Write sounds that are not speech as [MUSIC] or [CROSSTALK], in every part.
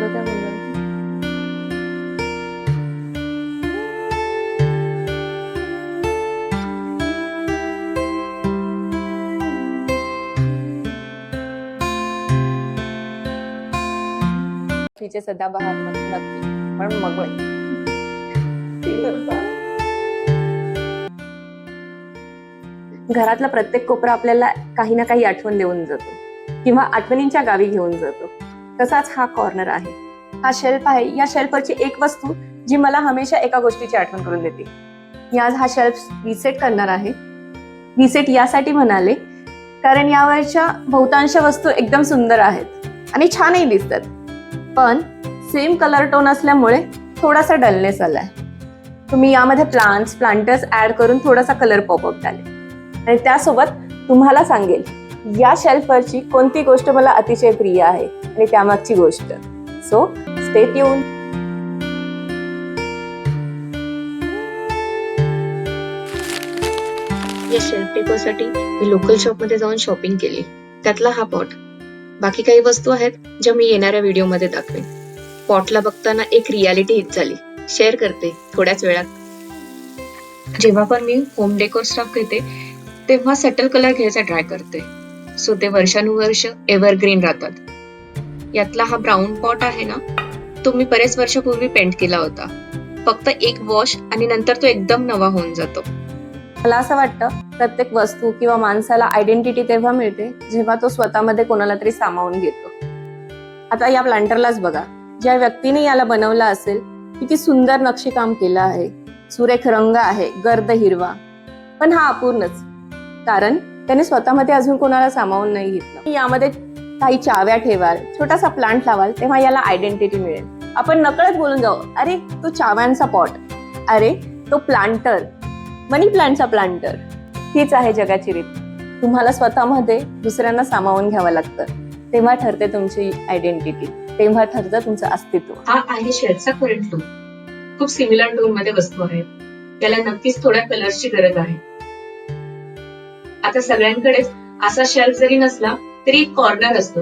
एवढं काय बोलणार तिचे सदाबहार नक्की पण मग घरातला प्रत्येक कोपरा आपल्याला काही ना काही आठवण देऊन जातो किंवा आठवणींच्या गावी घेऊन जातो तसाच हा कॉर्नर आहे. हा शेल्फ आहे. या शेल्फवरची एक वस्तू जी मला हमेशा एका गोष्टीची आठवण करून देते. मी आज हा शेल्फ रिसेट करणार आहे. रिसेट यासाठी म्हणाले कारण यावरच्या बहुतांश वस्तू एकदम सुंदर आहेत आणि छानही दिसतात. पण सेम कलर टोन असल्यामुळे थोडासा डलनेस आलाय. तुम्ही यामध्ये प्लांट्स प्लांटर्स ऍड करून थोडासा कलर पॉपअप झाले. आणि त्यासोबत तुम्हाला सांगेल या शेल्फवरची कोणती गोष्ट मला अतिशय प्रिय आहे? आणि त्यामागची गोष्ट. सो स्टेट येऊन या शेल्फ डेकोसाठी मी लोकल शॉपमध्ये जाऊन शॉपिंग केली. त्यातला हा पॉट बाकी काही वस्तू आहेत ज्या मी येणाऱ्या व्हिडिओमध्ये दाखवेन. पॉटला बघताना एक रियालिटी हिट झाली. शेअर करते थोड्याच वेळात. जेव्हा पण मी होम डेकोर स्टॉक घेते तेव्हा सटल कलर घ्यायचा ट्राय करते. सो ते वर्षानुवर्ष एव्हरग्रीन राहतात. यातला हा ब्राऊन पॉट आहे ना तो मी बरेच वर्षापूर्वी पेंट केला होता. फक्त एक वॉश आणि नंतर तो एकदम नवा होऊन जातो. मला असं वाटतं प्रत्येक वस्तू किंवा माणसाला आयडेंटिटी तेव्हा मिळते जेव्हा तो स्वतःमध्ये कोणाला तरी सामावून घेतो. आता या प्लांटरलाच बघा. ज्या व्यक्तीने याला बनवला असेल किती सुंदर नक्षीकाम केलं आहे. सुरेख रंग आहे गर्द हिरवा. पण हा अपूर्णच. कारण त्याने स्वतःमध्ये अजून कोणाला सामावून नाही घेतलं. यामध्ये काही चाव्या ठेवाल छोटासा प्लांट लावाल तेव्हा याला आयडेंटिटी मिळेल. आपण नकळत बोलून जाऊ अरे तो चाव्यांचा पॉट अरे तो प्लांटर मनी प्लांटचा प्लांटर हीच आहे जगाची रीत. तुम्हाला स्वतःमध्ये दुसऱ्यांना सामावून घ्यावं लागतं. तेव्हा ठरते तुमची आयडेंटिटी तेव्हा ठरतं तुमचं अस्तित्व. हा आहे शेल्फचा करंट लुक खूप सिमिलर टोनमध्ये वस्तू आहे त्याला नक्कीच थोड्या कलर्सची गरज आहे. आता सगळ्यांकडेच असा शेल्फ जरी नसला तरी एक कॉर्नर असतो.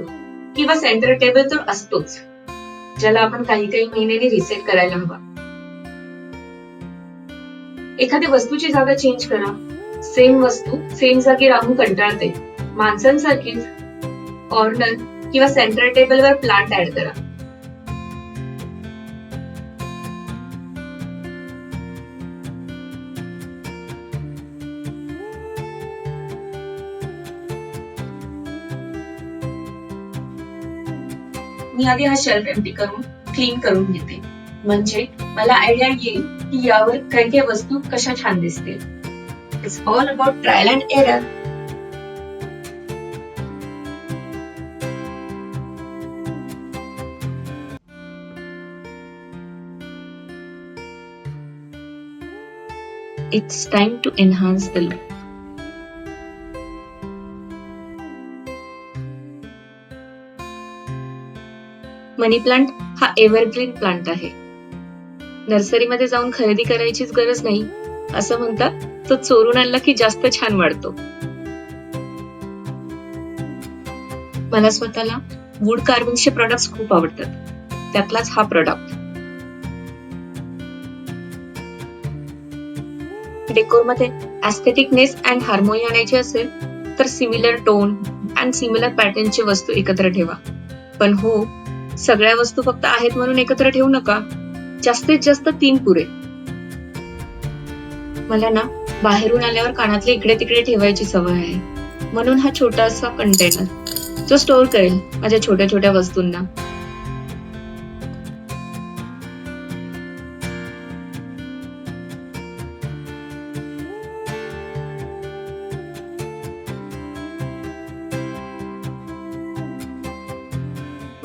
किंवा सेंटर टेबल तर असतोच. ज्याला आपण काही काही महिन्यांनी रिसेट करायला हवा. एखाद्या वस्तूची जागा चेंज करा. सेम वस्तू सेम जागी राहून कंटाळते. माणसांसारखीच कॉर्नर किंवा सेंटर टेबलवर प्लांट ऍड करा. मी आधी हा शेल्फ एम्प्टी करून क्लीन करून घेते. म्हणजे मला आयडिया येईल की यावर काही काही वस्तू कशा छान दिसतील. It's all about trial and error It's time to enhance the look. Money plant हा एव्हरग्रीन प्लांट आहे. नर्सरीमध्ये जाऊन खरेदी करायचीच गरज नाही असं म्हणतात तो चोरून आणला की जास्त छान वाढतो. मला स्वतःला वूड कार्विंगचे प्रॉडक्ट खूप आवडतात. त्यातलाच हा प्रॉडक्ट डेकोरमध्ये ऍस्थेटिकनेस अँड हार्मोनी आणायची असेल तर सिमिलर टोन अँड सिमिलर पॅटर्नची वस्तू एकत्र ठेवा. पण हो सगळ्या वस्तू फक्त आहेत म्हणून एकत्र ठेवू नका. जास्तीत जास्त तीन पुरे. मला ना बाहेरून आल्यावर कानातले इकडे तिकडे ठेवायची सवय आहे. म्हणून हा छोटासा कंटेनर जो स्टोअर करेल माझ्या छोट्या छोट्या वस्तूंना.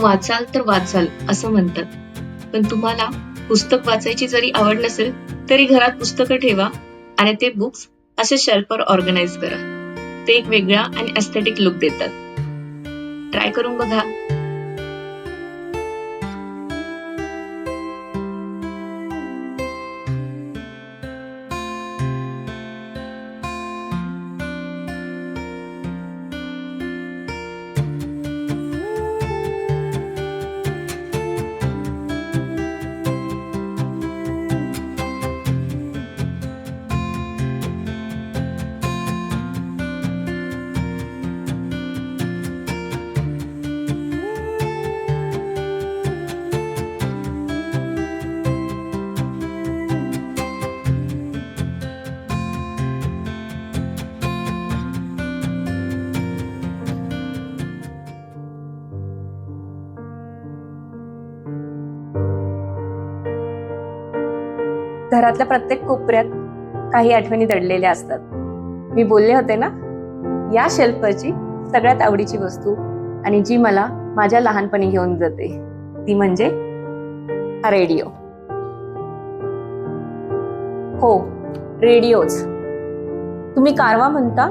वाचाल तर वाचाल असं म्हणतात. पण तुम्हाला पुस्तक वाचायची जरी आवड नसेल तरी घरात पुस्तकं ठेवा आणि ते बुक्स असे शेल्फवर ऑर्गनाइज करा. ते एक वेगळा आणि एस्थेटिक लुक देतात. ट्राय करून बघा. घरातल्या प्रत्येक कोपऱ्यात काही आठवणी दडलेल्या असतात. मी बोलले होते ना या शेल्फवरची सगळ्यात आवडीची वस्तू आणि जी मला माझ्या लहानपणी घेऊन जाते ती म्हणजे हा रेडिओ. हो रेडिओच तुम्ही कारवा म्हणता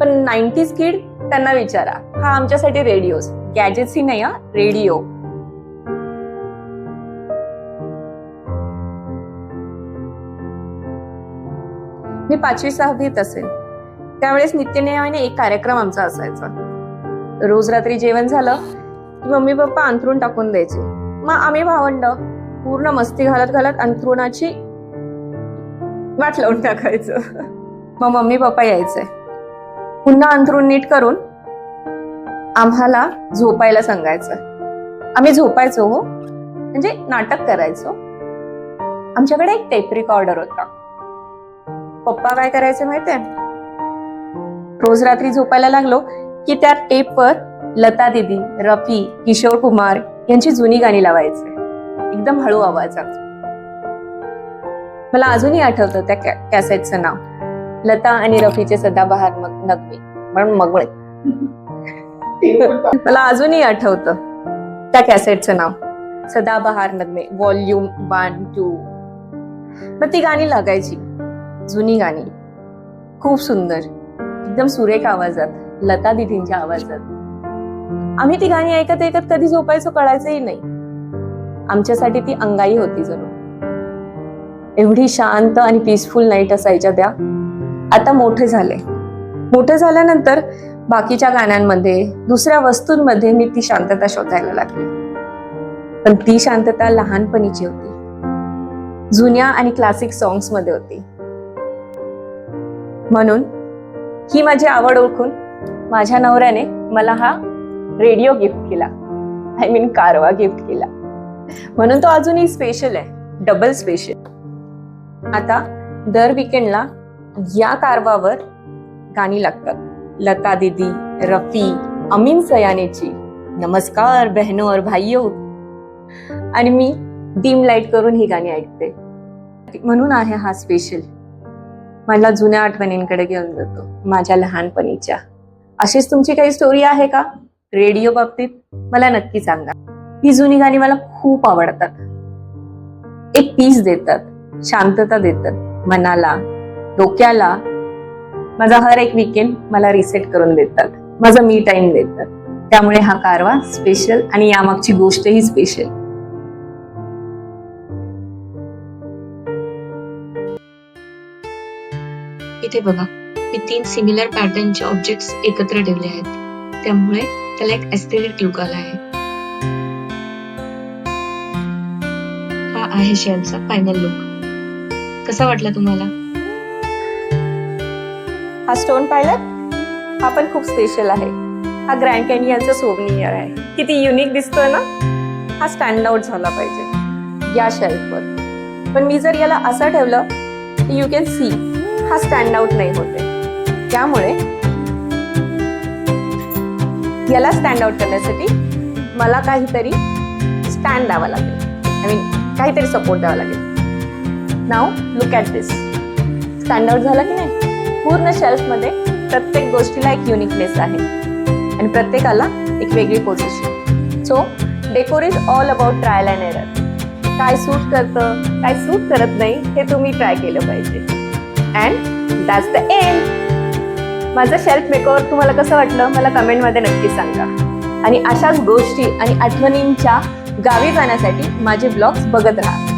पण नाईन्टीज किड त्यांना विचारा. हा आमच्यासाठी रेडिओज. गॅजेट्स ही नाही हा रेडिओ. मी पाचवी सहावीत असेल. त्यावेळेस नित्यनियमाने एक कार्यक्रम आमचा असायचा. रोज रात्री जेवण झालं की मम्मी पप्पा अंथरूण टाकून द्यायचे. मग आम्ही भावंड पूर्ण मस्ती घालत घालत अंथरुणाची वाट लावून टाकायचं. मग मम्मी पप्पा यायचे. पुन्हा अंथरूण नीट करून आम्हाला झोपायला सांगायचं. आम्ही झोपायचो हो. म्हणजे नाटक करायचो. आमच्याकडे एक टेप रेकॉर्डर होता. पप्पा काय करायचे माहितीये? रोज रात्री झोपायला लागलो की त्या टेपवर लता दिदी रफी किशोर कुमार यांची जुनी गाणी लावायचे. एकदम हळू आवाजात. मला अजूनही आठवतं त्या कॅसेटचं नाव. लता आणि रफीचे सदाबहार मग नगमे म्हणून मगळे [LAUGHS] मला अजूनही आठवतं त्या कॅसेटचं नाव. सदाबहार नगमे व्हॉल्यूम वन टू मग ती गाणी लागायची. जुनी गाणी. खूप सुंदर. एकदम सुरेख आवाजात लता दिदींच्या आवाजात. आम्ही ती गाणी ऐकत ऐकत कधी झोपायचो कळायचंही नाही. आमच्यासाठी ती अंगाई होती जणू. एवढी शांत आणि पीसफुल नाईट असायच्या त्या. आता मोठे झाले. मोठे झाल्यानंतर बाकीच्या गाण्यांमध्ये दुसऱ्या वस्तूंमध्ये मी ती शांतता शोधायला लागली. पण ती शांतता लहानपणीची होती. जुन्या आणि क्लासिक सॉंग्समध्ये होती. म्हणून ही माझी आवड ओळखून माझ्या नवऱ्याने मला हा रेडिओ गिफ्ट केला. आय मीन कारवा गिफ्ट केला. म्हणून तो अजूनही स्पेशल आहे. डबल स्पेशल आता दर विकेंडला या कारवावर गाणी लागतात. लता दिदी रफी अमीन सयानेची नमस्कार बहनो और भाईयो आणि मी डीम लाइट करून ही गाणी ऐकते. म्हणून आहे हा स्पेशल मला जुन्या आठवणींकडे घेऊन जातो माझ्या लहानपणीच्या. अशीच तुमची काही स्टोरी आहे का? रेडिओ बाबतीत मला नक्की सांगा. ही जुनी गाणी मला खूप आवडतात. एक पीस देतात शांतता देतात मनाला डोक्याला. माझा हर एक विकेंड मला रिसेट करून देतात. माझा मी टाइम देतात. त्यामुळे हा कारवा स्पेशल आणि यामागची गोष्टही स्पेशल इथे बघा. मी तीन सिमिलर पॅटर्नचे ऑब्जेक्ट्स एकत्र ठेवले आहेत. त्यामुळे त्याला एक एस्थेटिक लुक आला आहे. हा आहे शेलचा फायनल लुक कसा वाटला तुम्हाला? हा स्टोन पाहिलात हा पण खूप स्पेशल आहे. हा ग्रँड कॅनियनचा सोवनियर आहे. किती युनिक दिसतोय ना? हा स्टँड आउट झाला पाहिजे. या शेल्फवर पण मी जर याला असं ठेवलं यू कॅन सी हा स्टँड आउट नाही होते त्यामुळे याला स्टँड आउट करण्यासाठी मला काहीतरी स्टँड द्यावा लागेल. आय मीन काहीतरी सपोर्ट द्यावा लागेल. Now look at this stand out झाला की नाही? पूर्ण शेल्फमध्ये प्रत्येक गोष्टीला एक युनिकनेस आहे. आणि प्रत्येकाला एक वेगळी position so decor is all about trial and error काय सूट करतं काय सूट करत नाही हे तुम्ही ट्राय केलं पाहिजे. अँड दॅट्स द एंड माझं शेल्फ मेकओवर तुम्हाला कसं वाटलं? मला कमेंटमध्ये नक्की सांगा. आणि अशाच गोष्टी आणि आठवणींच्या गावी जाण्यासाठी माझे ब्लॉग्स बघत राहा.